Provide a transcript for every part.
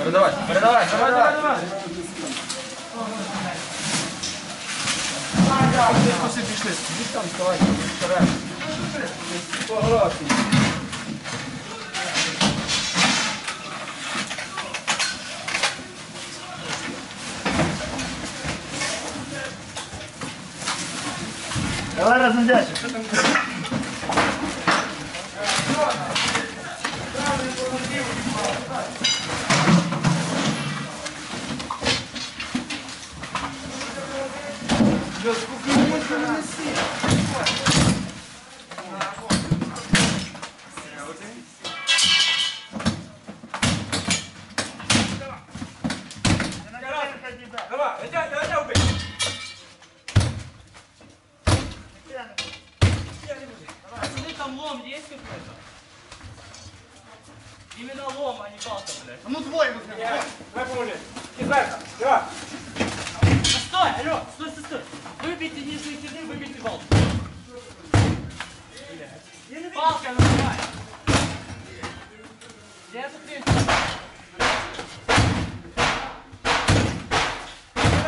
Передавай, передавай, давай, давай, давай. Пішли, пішли, пішли там, вставай, вперед. Пограти. Давай Разом дальше. Давай, давай, давай, давай. Пацаны, там лом есть какой-то? Именно лом, а не палка, блядь. А ну двое возьмем. Давай поможи. Кизайка, давай. А стой, алло, стой. Нижние стены, выбейте палку. Палка нажимай. Где ты?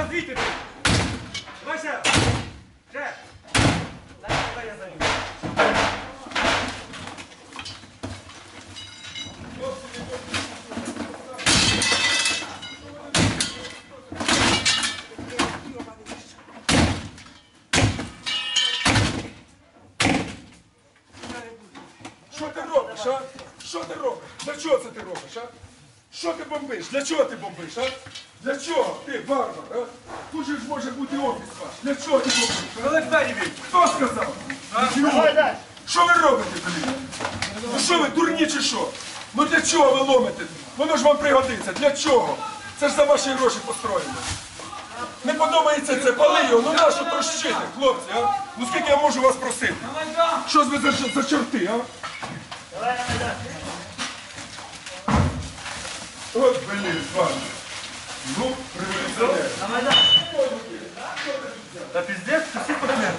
Звідти ти. Давай ще. Ще. Дай я за а? Що ти робиш? Для чого це ти робиш, а? Що ти бомбиш? Для чого ти бомбиш, а? Для чого? Ти, варвар, а? Тут же ж може бути офіс ваш. Для чого ти бомбиш? а? Коли двері бій. Хто сказав? Давай дальше. Що ви робите, блін? Ну що ви, дурні чи що? Ну для чого ви ломите? Воно ж вам пригодиться. Для чого? Це ж за ваші гроші построєно. Не подобається це, пали його, ну нащо трощити, хлопці, а? Ну скільки я можу вас просити? Що ж ви за, за чорти, а? Давай, давай, дальше. От, блін, з вами. Ну, революціонер. Давай дальше. Та піздець, всі подивляться.